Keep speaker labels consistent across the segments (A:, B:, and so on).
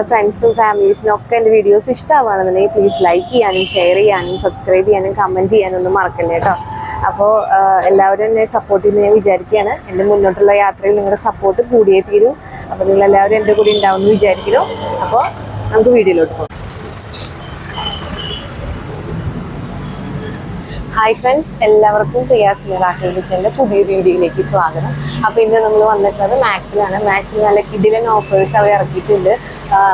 A: നിങ്ങളുടെ ഫ്രണ്ട്സും ഫാമിലീസിനും ഒക്കെ എന്റെ വീഡിയോസ് ഇഷ്ടമാണെന്നുണ്ടെങ്കിൽ പ്ലീസ് ലൈക്ക് ചെയ്യാനും ഷെയർ ചെയ്യാനും സബ്സ്ക്രൈബ് ചെയ്യാനും കമന്റ് ചെയ്യാനും ഒന്നും മറക്കല്ലേ കേട്ടോ അപ്പോൾ എല്ലാവരും എന്നെ സപ്പോർട്ട് ചെയ്യുന്ന ഞാൻ വിചാരിക്കുകയാണ്. എന്റെ മുന്നോട്ടുള്ള യാത്രയിൽ നിങ്ങളുടെ സപ്പോർട്ട് കൂടിയേ തീരും. അപ്പോൾ നിങ്ങളെല്ലാവരും എന്റെ കൂടെ ഉണ്ടാവുമെന്ന് വിചാരിക്കുന്നു. അപ്പോൾ നമുക്ക് വീഡിയോയിലോട്ട് പോകാം. ഹായ് ഫ്രണ്ട്സ് എല്ലാവർക്കും പ്രിയാസ് മിറാക്കിൾ കിച്ചന്റെ പുതിയ വീഡിയോയിലേക്ക് സ്വാഗതം. അപ്പോൾ ഇന്ന് നമ്മൾ വന്നിട്ടുള്ളത് മാക്സിലാണ്. മാക്സിൽ നല്ല കിഡിലൻ ഓഫേഴ്സ് അവർ ഇറക്കിയിട്ടുണ്ട്.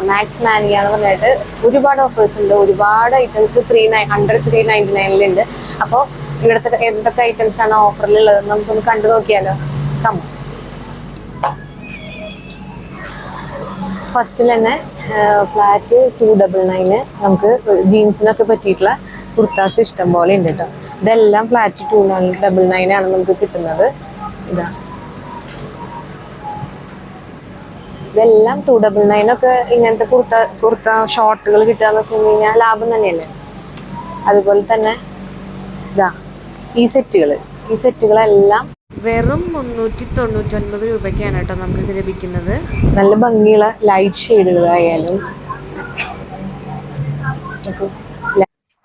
A: മാക്സ് മാനിയ എന്ന് പറഞ്ഞിട്ട് ഒരുപാട് ഓഫേഴ്സ് ഉണ്ട്. ഒരുപാട് items three nine hundred three ninety നയനിലുണ്ട് അപ്പോൾ ഇവിടുത്തെ എന്തൊക്കെ ഐറ്റംസ് ആണ് ഓഫറിലുള്ളത് നമുക്കൊന്ന് കണ്ടു നോക്കിയാലോ? കമ്മ ഫസ്റ്റിൽ തന്നെ ഫ്ലാറ്റ് ടു ഡബിൾ നയന് നമുക്ക് ജീൻസിനൊക്കെ പറ്റിയിട്ടുള്ള കുർത്താസ് ഇഷ്ടം പോലെ ഉണ്ട് കേട്ടോ. ഇതെല്ലാം ഫ്ലാറ്റ് ടു ഡബിൾ നയൻ ആണ് നമുക്ക് കിട്ടുന്നത്. ഇതാ. ഇതെല്ലാം ടു ഡബിൾ നയൻ ഒക്കെ ഇങ്ങനത്തെ കുർത്ത കുർത്ത ഷോർട്ടുകൾ കിട്ടുക വെച്ച് കഴിഞ്ഞാൽ ലാഭം തന്നെയല്ലേ? അതുപോലെ തന്നെ ഇതാ ഈ സെറ്റുകൾ. ഈ സെറ്റുകളെല്ലാം വെറും മുന്നൂറ്റി തൊണ്ണൂറ്റൊൻപത് രൂപയ്ക്കാണ് കേട്ടോ നമുക്ക് ലഭിക്കുന്നത്. നല്ല ഭംഗിയുള്ള ലൈറ്റ് ഷെയ്ഡുകളായാലും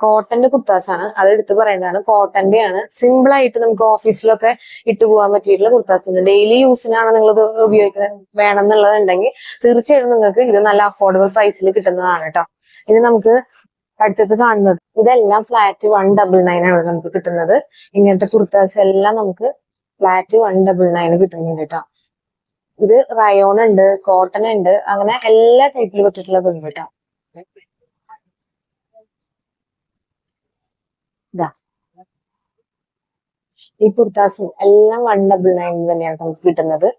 A: കോട്ടന്റെ ആണ് അത് എടുത്ത് പറയുന്നതാണ് കോട്ടന്റെ ആണ് സിമ്പിൾ ആയിട്ട് നമുക്ക് ഓഫീസിലൊക്കെ ഇട്ട് പോകാൻ പറ്റിയിട്ടുള്ള കുർത്താസ് ഉണ്ട്. ഡെയിലി യൂസിനാണ് നിങ്ങൾ ഇത് ഉപയോഗിക്കുന്നത് വേണം എന്നുള്ളതുണ്ടെങ്കിൽ തീർച്ചയായിട്ടും നിങ്ങൾക്ക് ഇത് നല്ല അഫോർഡബിൾ പ്രൈസിൽ കിട്ടുന്നതാണ് കേട്ടോ ഇനി നമുക്ക് അടുത്തത് കാണുന്നത്. ഇതെല്ലാം ഫ്ലാറ്റ് വൺ ഡബിൾ നയൻ ആണ് നമുക്ക് കിട്ടുന്നത്. ഇങ്ങനത്തെ കുർത്താസ് എല്ലാം നമുക്ക് ഫ്ലാറ്റ് വൺ ഡബിൾ നയൻ കിട്ടുന്നുണ്ട് കേട്ടോ ഇത് റയോൺ ഉണ്ട് കോട്ടൺ ഉണ്ട് അങ്ങനെ എല്ലാ ടൈപ്പിൽ പെട്ടിട്ടുള്ളതുണ്ട് കേട്ടോ ഇതാ ഈ കുർത്താസും എല്ലാം വൺ ഡബിൾ നയൻ തന്നെയാണ് നമുക്ക് കിട്ടുന്നത്.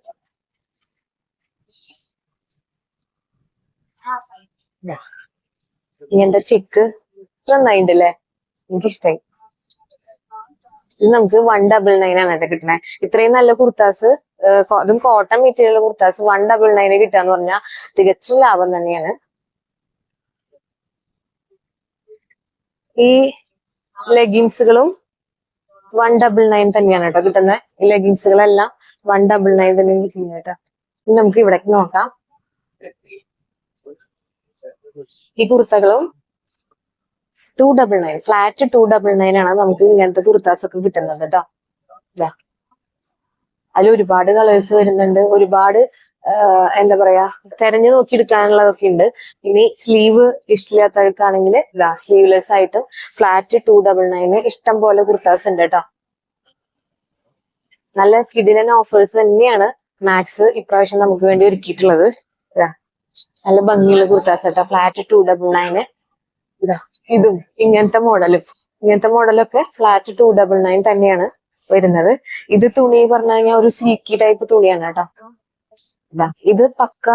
A: ഇങ്ങനത്തെ ചെക്ക് നന്നായിണ്ടല്ലേ? എനിക്കിഷ്ടായി. ഇത് നമുക്ക് വൺ ഡബിൾ നയൻ ആണ് കേട്ടോ കിട്ടണേ. ഇത്രയും നല്ല കുർത്താസ് അതും cotton material kurtas one double nine കിട്ടാന്ന് പറഞ്ഞാൽ തികച്ചും ലാഭം തന്നെയാണ്. ഈ ലെഗിൻസുകളും വൺ ഡബിൾ നയൻ തന്നെയാണ് കേട്ടോ കിട്ടുന്നത് ഈ ലെഗിൻസുകളെല്ലാം വൺ ഡബിൾ നയൻ തന്നെ കിട്ടുന്നത് കേട്ടോ. ഇനി നമുക്ക് ഇവിടേക്ക് നോക്കാം. ഈ കുർത്തകളും two double nine flat two double nine ആണ് നമുക്ക് ഇങ്ങനത്തെ കുർത്താസ് ഒക്കെ കിട്ടുന്നത് കേട്ടോ. അതിൽ ഒരുപാട് കളേഴ്സ് വരുന്നുണ്ട്. ഒരുപാട് എന്താ പറയാ തെരഞ്ഞു നോക്കി എടുക്കാനുള്ളതൊക്കെ ഉണ്ട്. ഇനി സ്ലീവ് ഇഷ്ടമില്ലാത്തവർക്കാണെങ്കിൽ ഇതാ സ്ലീവ്ലെസ് ആയിട്ട് ഫ്ലാറ്റ് ടു ഡബിൾ നയന് ഇഷ്ടം പോലെ കുർത്താസ് ഉണ്ട് കേട്ടോ. നല്ല കിടിലൻ ഓഫേഴ്സ് തന്നെയാണ് മാക്സ് ഇപ്രാവശ്യം നമുക്ക് വേണ്ടി ഒരുക്കിയിട്ടുള്ളത്. ഇതാ നല്ല ഭംഗിയുള്ള കുർത്താസ് കേട്ടോ. ഫ്ലാറ്റ് ടു ഡബിൾ നയന് ഇതാ ഇതും ഇങ്ങനത്തെ മോഡലും. ഇങ്ങനത്തെ മോഡലൊക്കെ ഫ്ലാറ്റ് ടു ഡബിൾ നയൻ തന്നെയാണ് വരുന്നത്. ഇത് തുണി പറഞ്ഞു കഴിഞ്ഞാൽ ഒരു സിൽക്കി ടൈപ്പ് തുണിയാണ് കേട്ടോ. ഇതാ. പക്ക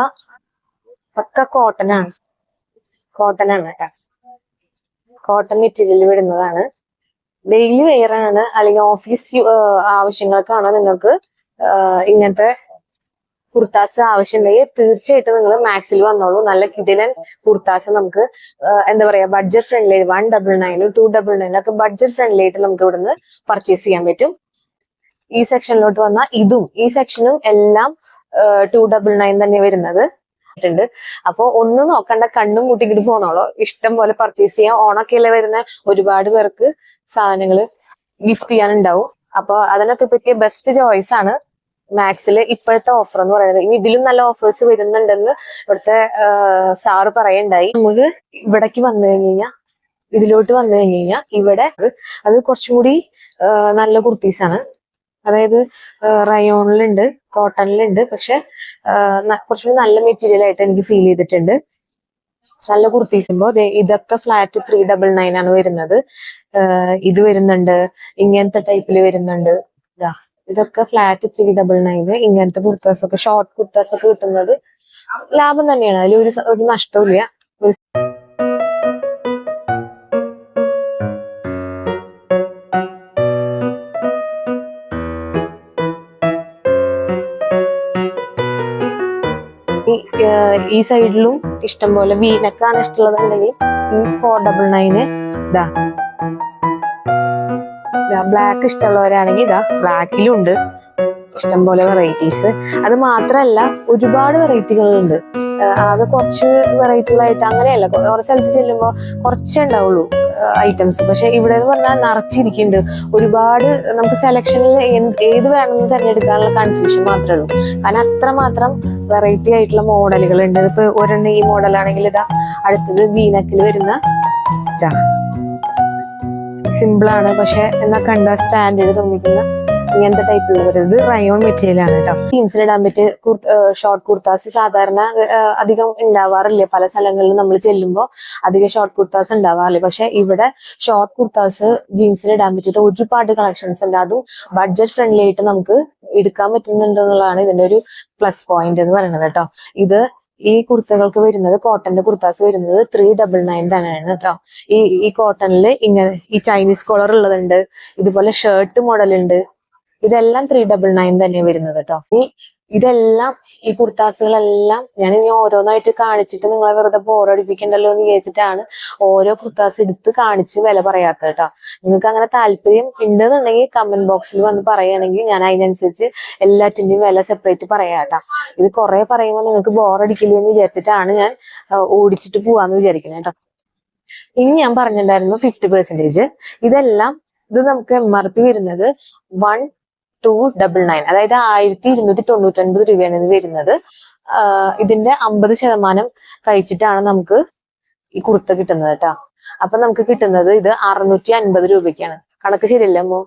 A: പക്ക കോട്ടൺ ആണ് കോട്ടൺ ആണ് കേട്ടോ. കോട്ടൺ മെറ്റീരിയൽ വിടുന്നതാണ്. ഡെയിലി വെയർ ആണ് അല്ലെങ്കിൽ ഓഫീസ് ആവശ്യങ്ങൾക്കാണ് നിങ്ങൾക്ക് ഇങ്ങനത്തെ കുർത്താസ് ആവശ്യമുണ്ടെങ്കിൽ തീർച്ചയായിട്ടും നിങ്ങൾ മാക്സിൽ വന്നോളൂ. നല്ല കിടിലൻ കുർത്താസ് നമുക്ക് എന്താ പറയാ ബഡ്ജറ്റ് ഫ്രണ്ട്ലി വൺ ഡബിൾ നയനും ടു ഡബിൾ നയനും ഒക്കെ ബഡ്ജറ്റ് ഫ്രണ്ട്ലി ആയിട്ട് നമുക്ക് ഇവിടുന്ന് പർച്ചേസ് ചെയ്യാൻ പറ്റും. ഈ സെക്ഷനിലോട്ട് വന്നാൽ ഇതും. ഈ സെക്ഷനും എല്ലാം ടു ഡബിൾ നയൻ തന്നെ വരുന്നത്. അപ്പോ അപ്പൊ ഒന്നും നോക്കണ്ട കണ്ണും കൂട്ടിക്കിട്ട് പോന്നോളൂ. ഇഷ്ടം പോലെ പർച്ചേസ് ചെയ്യാം. ഓണൊക്കെയല്ലേ വരുന്ന? ഒരുപാട് പേർക്ക് സാധനങ്ങൾ ഗിഫ്റ്റ് ചെയ്യാനുണ്ടാവും. അപ്പൊ അതിനൊക്കെ പറ്റിയ ബെസ്റ്റ് ചോയ്സ് ആണ് മാക്സിൽ ഇപ്പോഴത്തെ ഓഫർ എന്ന് പറയുന്നത്. ഇനി ഇതിലും നല്ല ഓഫേഴ്സ് വരുന്നുണ്ടെന്ന് ഇവിടുത്തെ സാറ് പറയണ്ടായി. നമുക്ക് ഇവിടേക്ക് വന്നു കഴിഞ്ഞ് കഴിഞ്ഞാൽ ഇതിലോട്ട് വന്നു കഴിഞ്ഞ് കഴിഞ്ഞാൽ ഇവിടെ അത് കുറച്ചും കൂടി നല്ല കുർത്തീസ് ആണ് അതായത് റയോണിലുണ്ട് കോട്ടണിലുണ്ട്. പക്ഷെ കുറച്ചുകൂടി നല്ല മെറ്റീരിയൽ ആയിട്ട് എനിക്ക് ഫീൽ ചെയ്തിട്ടുണ്ട്. നല്ല കുർത്തീസുമ്പോ ഇതൊക്കെ ഫ്ലാറ്റ് ത്രീ ഡബിൾ നയൻ ആണ് വരുന്നത്. ഇത് വരുന്നുണ്ട്. ഇങ്ങനത്തെ ടൈപ്പിൽ വരുന്നുണ്ട്. ഇതാ ഇതൊക്കെ ഫ്ലാറ്റ് ത്രീ ഡബിൾ നയൻ ഇങ്ങനത്തെ കുർത്താസ് ഒക്കെ ഷോർട്ട് കുർത്താസ് ഒക്കെ കിട്ടുന്നത് ലാഭം തന്നെയാണ്. അതിൽ ഒരു ഒരു നഷ്ടവും ഈ, സൈഡിലും ഇഷ്ടം പോലെ വീനക്കാണ് ഇഷ്ടമുള്ളതുണ്ടെങ്കിൽ ഈ ഫോർ ഡബിൾ നയന് ഇതാ. ബ്ലാക്ക് ഇഷ്ടമുള്ളവരാണെങ്കിൽ ഇതാ ബ്ലാക്കിലും ഉണ്ട്. ഇഷ്ടം പോലെ വെറൈറ്റീസ് അത് മാത്രമല്ല ഒരുപാട് വെറൈറ്റികളുണ്ട് ആകെ കുറച്ച് വെറൈറ്റികളായിട്ട് അങ്ങനെയല്ല. ഓരോ സ്ഥലത്ത് ചെല്ലുമ്പോൾ കുറച്ചേ ഉണ്ടാവുള്ളൂ ഐറ്റംസ് പക്ഷെ ഇവിടെ എന്ന് പറഞ്ഞാൽ നിറച്ചിരിക്കുന്നുണ്ട്. ഒരുപാട് നമുക്ക് സെലക്ഷനിൽ ഏത് വേണമെന്ന് തിരഞ്ഞെടുക്കാനുള്ള കൺഫ്യൂഷൻ മാത്രമേ ഉള്ളൂ. കാരണം അത്രമാത്രം വെറൈറ്റി ആയിട്ടുള്ള മോഡലുകൾ ഉണ്ട് ഇപ്പൊ ഒരെണ്ണം ഈ മോഡലാണെങ്കിൽ ഇതാ അടുത്തത് വീനക്കിൽ വരുന്ന ഇതാ. സിമ്പിൾ ആണ്. പക്ഷെ എന്നാ കണ്ട സ്റ്റാൻഡേർഡ് തോന്നിക്കുന്ന ഇങ്ങനത്തെ ടൈപ്പിലുള്ള വരുന്നത് റയോൺ മെറ്റീരിയൽ ആണ് കേട്ടോ ജീൻസിന് ഇടാൻ പറ്റിയ ഷോർട്ട് കുർത്താസ് സാധാരണ അധികം ഉണ്ടാവാറില്ല. പല സ്ഥലങ്ങളിലും നമ്മൾ ചെല്ലുമ്പോൾ അധികം ഷോർട്ട് കുർത്താസ് ഉണ്ടാവാറില്ല. പക്ഷെ ഇവിടെ ഷോർട്ട് കുർത്താസ് ജീൻസിന് ഇടാൻ പറ്റിയിട്ട് ഒരുപാട് കളക്ഷൻസ് ഉണ്ട്. അതും ബഡ്ജറ്റ് ഫ്രണ്ട്ലി ആയിട്ട് നമുക്ക് എടുക്കാൻ പറ്റുന്നുണ്ട് എന്നുള്ളതാണ് ഇതിന്റെ ഒരു പ്ലസ് പോയിന്റ് എന്ന് പറയുന്നത് കേട്ടോ ഇത് ഈ കുർത്തകൾക്ക് വരുന്നത് കോട്ടന്റെ കുർത്താസ് വരുന്നത് ത്രീ ഡബിൾ നയൻ തന്നെയാണ് കേട്ടോ ഈ ഈ കോട്ടണിൽ ഇങ്ങനെ ഈ ചൈനീസ് കോളർ ഉള്ളതുണ്ട്. ഇതുപോലെ ഷർട്ട് മോഡൽ ഉണ്ട്. ഇതെല്ലാം ത്രീ ഡബിൾ നയൻ തന്നെ വരുന്നത് കേട്ടോ ഈ ഇതെല്ലാം ഈ കുർത്താസുകളെല്ലാം ഞാൻ ഇനി ഓരോന്നായിട്ട് കാണിച്ചിട്ട് നിങ്ങളെ വെറുതെ ബോറടിപ്പിക്കണ്ടല്ലോ എന്ന് വിചാരിച്ചിട്ടാണ് ഓരോ കുർത്താസ് എടുത്ത് കാണിച്ച് വില പറയാത്തത് കേട്ടോ നിങ്ങൾക്ക് അങ്ങനെ താല്പര്യം ഉണ്ടെന്നുണ്ടെങ്കിൽ കമന്റ് ബോക്സിൽ വന്ന് പറയുകയാണെങ്കിൽ ഞാൻ അതിനനുസരിച്ച് എല്ലാറ്റിന്റെയും വില സെപ്പറേറ്റ് പറയാം കേട്ടോ ഇത് കുറെ പറയുമ്പോൾ നിങ്ങൾക്ക് ബോറടിക്കില്ല എന്ന് വിചാരിച്ചിട്ടാണ് ഞാൻ ഓടിച്ചിട്ട് പോവാന്ന് വിചാരിക്കുന്നത് കേട്ടോ ഇനി ഞാൻ പറഞ്ഞിട്ടുണ്ടായിരുന്നു ഫിഫ്റ്റി പെർസെന്റേജ് ഇതെല്ലാം ഇത് നമുക്ക് എം ആർ പി വരുന്നത് വൺ ടു ഡബിൾ നയൻ അതായത് ആയിരത്തി ഇരുന്നൂറ്റി തൊണ്ണൂറ്റി ഒൻപത് രൂപയാണ് ഇത് വരുന്നത്. ഇതിന്റെ അമ്പത് ശതമാനം കഴിച്ചിട്ടാണ് നമുക്ക് ഈ കുർത്ത കിട്ടുന്നത് കേട്ടോ. അപ്പൊ നമുക്ക് കിട്ടുന്നത് ഇത് അറുന്നൂറ്റി അൻപത് രൂപയ്ക്കാണ്. കണക്ക് ശരിയല്ല അമ്മോ?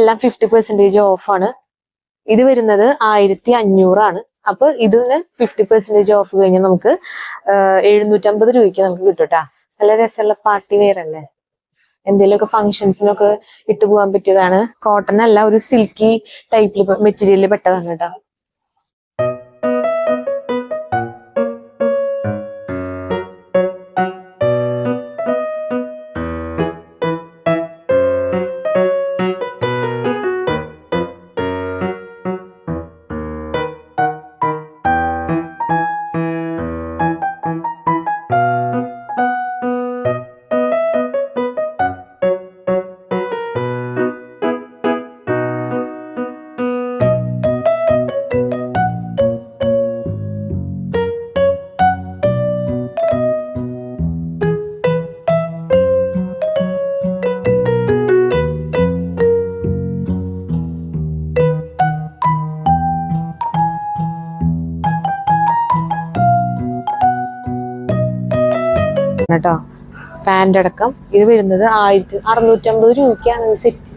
A: എല്ലാം ഫിഫ്റ്റി പെർസെന്റേജ് ഓഫാണ് ഇത് വരുന്നത് ആയിരത്തി അഞ്ഞൂറാണ് അപ്പൊ ഇതിന് ഫിഫ്റ്റി പെർസെന്റേജ് ഓഫ് കഴിഞ്ഞാൽ നമുക്ക് എഴുന്നൂറ്റമ്പത് രൂപയ്ക്ക് നമുക്ക് കിട്ടും കേട്ടാ. നല്ല രസമുള്ള പാർട്ടി വെയർ അല്ലേ? എന്തെങ്കിലുമൊക്കെ ഫംഗ്ഷൻസിനൊക്കെ ഇട്ടു പോകാൻ പറ്റിയതാണ്. കോട്ടൺ അല്ല ഒരു സിൽക്കി ടൈപ്പിൽ മെറ്റീരിയലിൽ പെട്ടതാണ് കേട്ടോ. കേട്ടോ. പാന്റ് അടക്കം. ഇത് വരുന്നത് ആയിരത്തി അറുന്നൂറ്റമ്പത് രൂപയ്ക്കാണ് ഈ സെറ്റ്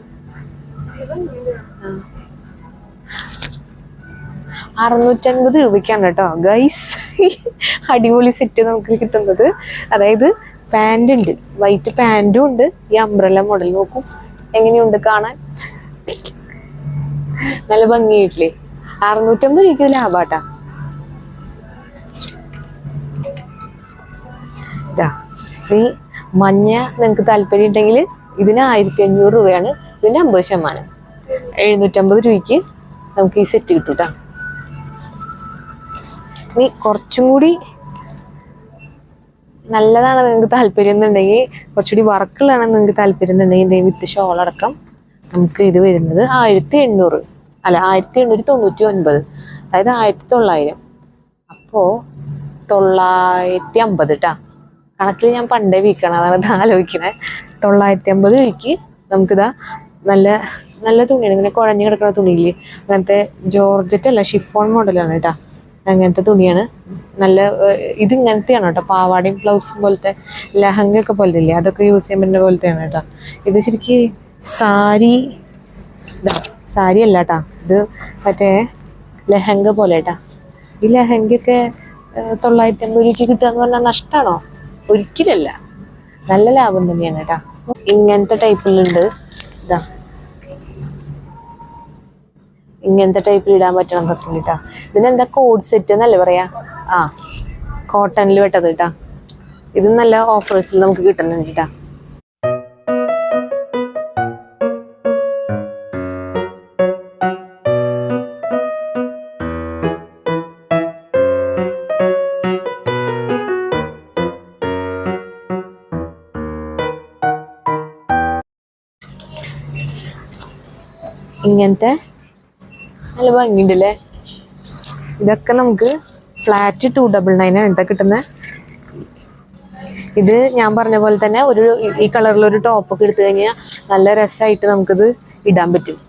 A: അറുന്നൂറ്റൻപത് രൂപയ്ക്കാണ് കേട്ടോ. ഗൈസ് അടിപൊളി സെറ്റ് നമുക്ക് കിട്ടുന്നത്. അതായത് പാന്റ് ഉണ്ട്. വൈറ്റ് പാന്റും ഉണ്ട്. ഈ അംബ്രല്ല മോഡൽ നോക്കും. എങ്ങനെയുണ്ട് കാണാൻ? നല്ല ഭംഗിയായിട്ടില്ലേ? അറുന്നൂറ്റമ്പത് രൂപയ്ക്ക് ഇത് ലാഭാട്ടാ. ഇതാ. ഈ മഞ്ഞ നിങ്ങൾക്ക് താല്പര്യം ഉണ്ടെങ്കിൽ ഇതിന് ആയിരത്തി അഞ്ഞൂറ് രൂപയാണ് ഇതിന്റെ അമ്പത് ശതമാനം. എഴുന്നൂറ്റമ്പത് രൂപയ്ക്ക് നമുക്ക് ഈ സെറ്റ് കിട്ടും കേട്ടോ ഇനി കുറച്ചും കൂടി നല്ലതാണ് നിങ്ങൾക്ക് താല്പര്യം എന്നുണ്ടെങ്കിൽ കുറച്ചുകൂടി വർക്കുള്ളതാണ് നിങ്ങൾക്ക് താല്പര്യം എന്നുണ്ടെങ്കിൽ വിത്ത് ഷോൾ അടക്കം നമുക്ക് ഇത് വരുന്നത് ആയിരത്തി എണ്ണൂറ് അല്ല ആയിരത്തി എണ്ണൂറ്റി തൊണ്ണൂറ്റി ഒൻപത് അതായത് ആയിരത്തി തൊള്ളായിരം അപ്പോൾ തൊള്ളായിരത്തി അമ്പത് കേട്ടാ കണക്കിൽ ഞാൻ പണ്ടേ വിൽക്കണം അതാണ് ഇത് ആലോചിക്കണേ. തൊള്ളായിരത്തി അമ്പത് രൂപയ്ക്ക് നമുക്കിതാ നല്ല നല്ല തുണിയാണ്. ഇങ്ങനെ കുഴഞ്ഞു കിടക്കുന്ന തുണിയില്ലേ അങ്ങനത്തെ ജോർജറ്റ് അല്ല ഷിഫോൺ മോഡലാണ് കേട്ടാ. അങ്ങനത്തെ തുണിയാണ്. നല്ല ഇത് ഇങ്ങനത്തെയാണ് കേട്ടോ. പാവാടയും ബ്ലൗസും പോലത്തെ ലഹങ്ക ഒക്കെ പോലെ ഇല്ലേ അതൊക്കെ യൂസ് ചെയ്യാൻ പറ്റുന്ന പോലത്തെയാണ് കേട്ടോ. ഇത് ശരിക്കും സാരി ഇതാ സാരി അല്ല കേട്ടാ. ഇത് മറ്റേ ലഹങ്ക പോലെ കേട്ടാ. ഈ ലഹങ്കയൊക്കെ തൊള്ളായിരത്തി അമ്പത് രൂപയ്ക്ക് കിട്ടുക എന്ന് പറഞ്ഞാൽ നഷ്ടമാണോ ഒരിക്കലല്ല. നല്ല ലാഭം തന്നെയാണ് കേട്ടാ. ഇങ്ങനത്തെ ടൈപ്പിലുണ്ട് ഇതാ. ഇങ്ങനത്തെ ടൈപ്പിൽ ഇടാൻ പറ്റണം കത്തും കേട്ടാ ഇതിനെന്താ കോഡ് സെറ്റ് എന്നല്ലേ പറയാ? ആ കോട്ടണിൽ വെട്ടത് കേട്ടാ ഇത് നല്ല ഓഫേഴ്സിൽ നമുക്ക് കിട്ടുന്നുണ്ട് കേട്ടാ ഇങ്ങനത്തെ നല്ല ഭംഗിയുണ്ടല്ലേ? ഇതൊക്കെ നമുക്ക് ഫ്ലാറ്റ് ടു ഡബിൾ നയൻ ആണ് കേട്ടോ കിട്ടുന്നത് ഇത് ഞാൻ പറഞ്ഞ പോലെ തന്നെ ഒരു ഈ കളറിലൊരു ടോപ്പൊക്കെ എടുത്തു കഴിഞ്ഞാൽ നല്ല രസമായിട്ട് നമുക്കിത് ഇടാൻ പറ്റും.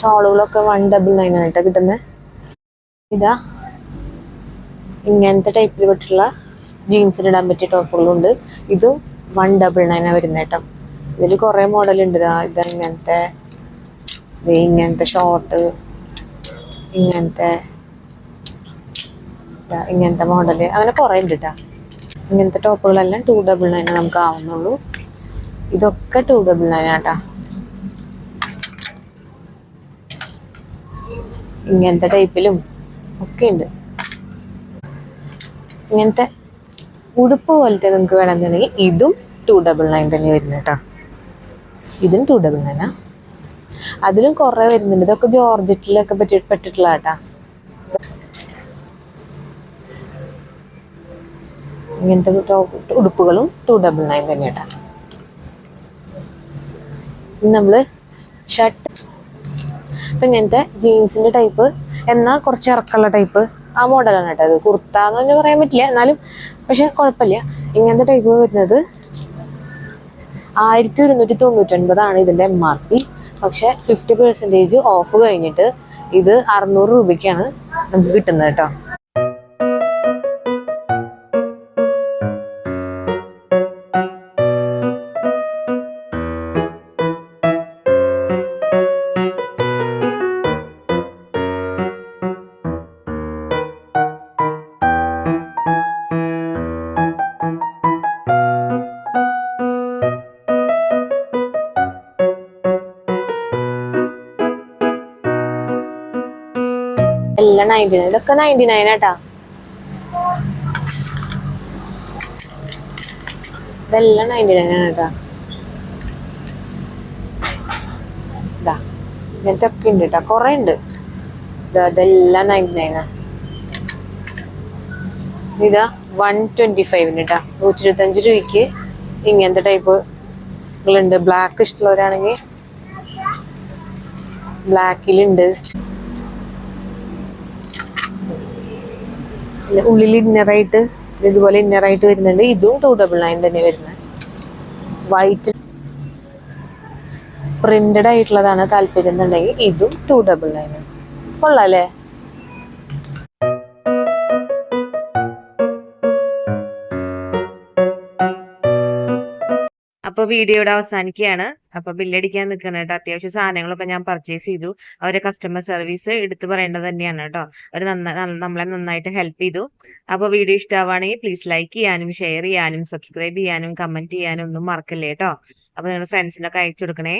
A: ഷോളുകളൊക്കെ വൺ ഡബിൾ നയൻ കേട്ടോ കിട്ടുന്നത് ഇതാ. ഇങ്ങനത്തെ ടൈപ്പിൽ പെട്ടുള്ള ജീൻസിന് ഇടാൻ പറ്റിയ ടോപ്പുകളുണ്ട് ഇതും വൺ ഡബിൾ നയനാണ് വരുന്നത് കേട്ടോ ഇതിൽ കുറേ മോഡലുണ്ട് ഇതാ ഇത് ഇങ്ങനത്തെ. ഇങ്ങനത്തെ ഷോർട്ട് ഇങ്ങനത്തെ ഇങ്ങനത്തെ മോഡൽ അങ്ങനെ കുറേ ഉണ്ട് കേട്ടോ ഇങ്ങനത്തെ ടോപ്പുകളെല്ലാം ടു ഡബിൾ നയൻ നമുക്ക് ആവുന്നുള്ളൂ. ഇതൊക്കെ ടു ഡബിൾ നയൻ ഇങ്ങനത്തെ ടൈപ്പിലും ഒക്കെ ഉണ്ട്. ഇങ്ങനത്തെ ഉടുപ്പ് പോലത്തെ നിങ്ങൾക്ക് വേണമെന്നുണ്ടെങ്കിൽ ഇതും ടു ഡബിൾ നയൻ തന്നെ വരുന്നത് കേട്ടോ. ഇതും ടു ഡബിൾ നയനാ അതിലും കുറേ വരുന്നുണ്ട്. ഇതൊക്കെ ജോർജറ്റിലൊക്കെ പറ്റി പെട്ടിട്ടുള്ള കേട്ടാ ഇങ്ങനത്തെ ഉടുപ്പുകളും ടു ഡബിൾ നയൻ തന്നെ കേട്ടാ ഇനി നമ്മൾ ഷർട്ട് ഇപ്പൊ ഇങ്ങനത്തെ ജീൻസിന്റെ ടൈപ്പ് എന്നാൽ കുറച്ച് ഇറക്കമുള്ള ടൈപ്പ് ആ മോഡലാണ് കേട്ടോ അത് കുർത്ത എന്ന് തന്നെ പറയാൻ പറ്റില്ല. എന്നാലും പക്ഷെ കുഴപ്പമില്ല. ഇങ്ങനത്തെ ടൈപ്പ് വരുന്നത് ആയിരത്തി ഒരുന്നൂറ്റി തൊണ്ണൂറ്റൊൻപതാണ് ഇതിന്റെ എം ആർ പി പക്ഷെ ഫിഫ്റ്റി പെർസെന്റേജ് ഓഫ് കഴിഞ്ഞിട്ട് ഇത് അറുന്നൂറ് രൂപയ്ക്കാണ് നമുക്ക് കിട്ടുന്നത് കേട്ടോ. എല്ലാം നയന്റി നയൻ ഇതൊക്കെ നയന്റി നയൻ ആട്ടാ. ഇതെല്ലാം നയന്റി നയൻ ആണ് കേട്ടാ ഇതാ ഇങ്ങനത്തെ ഒക്കെ ഉണ്ട് കേട്ടോ കുറെ ഉണ്ട്. ഇതാ ഇതെല്ലാം നയന്റി നയനാ ഇതാ വൺ ട്വന്റി ഫൈവിന് കേട്ടാ നൂറ്റി ഇരുപത്തഞ്ച് രൂപയ്ക്ക് ഇങ്ങനത്തെ ടൈപ്പ് ഉണ്ട് ബ്ലാക്ക് ഇഷ്ടമുള്ളവരാണെങ്കിൽ ബ്ലാക്കിലുണ്ട് ഉള്ളിൽ ഇന്നറായിട്ട് ഇതുപോലെ ഇന്നറായിട്ട് വരുന്നുണ്ട്. ഇതും ടു ഡബിൾ നയൻ തന്നെ വരുന്നത്. വൈറ്റ് പ്രിന്റഡ് ആയിട്ടുള്ളതാണ് താല്പര്യം എന്നുണ്ടെങ്കിൽ ഇതും ടു ഡബിൾ നയൻ കൊള്ളാല്ലേ
B: അപ്പൊ വീഡിയോ ഇവിടെ അവസാനിക്കുകയാണ്. അപ്പൊ ബില്ലടിക്കാൻ നിൽക്കണം കേട്ടോ. അത്യാവശ്യം സാധനങ്ങളൊക്കെ ഞാൻ പർച്ചേസ് ചെയ്തു. അവരെ കസ്റ്റമർ സർവീസ് എടുത്തു പറയേണ്ടത് തന്നെയാണ് കേട്ടോ. അവർ നമ്മളെ നന്നായിട്ട് ഹെൽപ്പ് ചെയ്തു. അപ്പൊ വീഡിയോ ഇഷ്ടമാവുകയാണെങ്കിൽ പ്ലീസ് ലൈക്ക് ചെയ്യാനും ഷെയർ ചെയ്യാനും സബ്സ്ക്രൈബ് ചെയ്യാനും കമന്റ് ചെയ്യാനും ഒന്നും മറക്കല്ലേ കേട്ടോ. അപ്പൊ നിങ്ങളുടെ ഫ്രണ്ട്സിനൊക്കെ അയച്ചു കൊടുക്കണേ.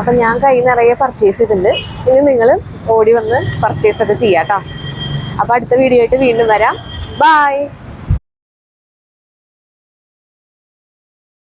A: അപ്പൊ ഞാൻ കൈ നിറയെ പർച്ചേസ് ചെയ്തിട്ടുണ്ട്. ഇനി നിങ്ങൾ ഓടി വന്ന് പർച്ചേസ് ഒക്കെ ചെയ്യാട്ടോ അപ്പൊ അടുത്ത വീഡിയോ ആയിട്ട് വീണ്ടും വരാം. ബൈ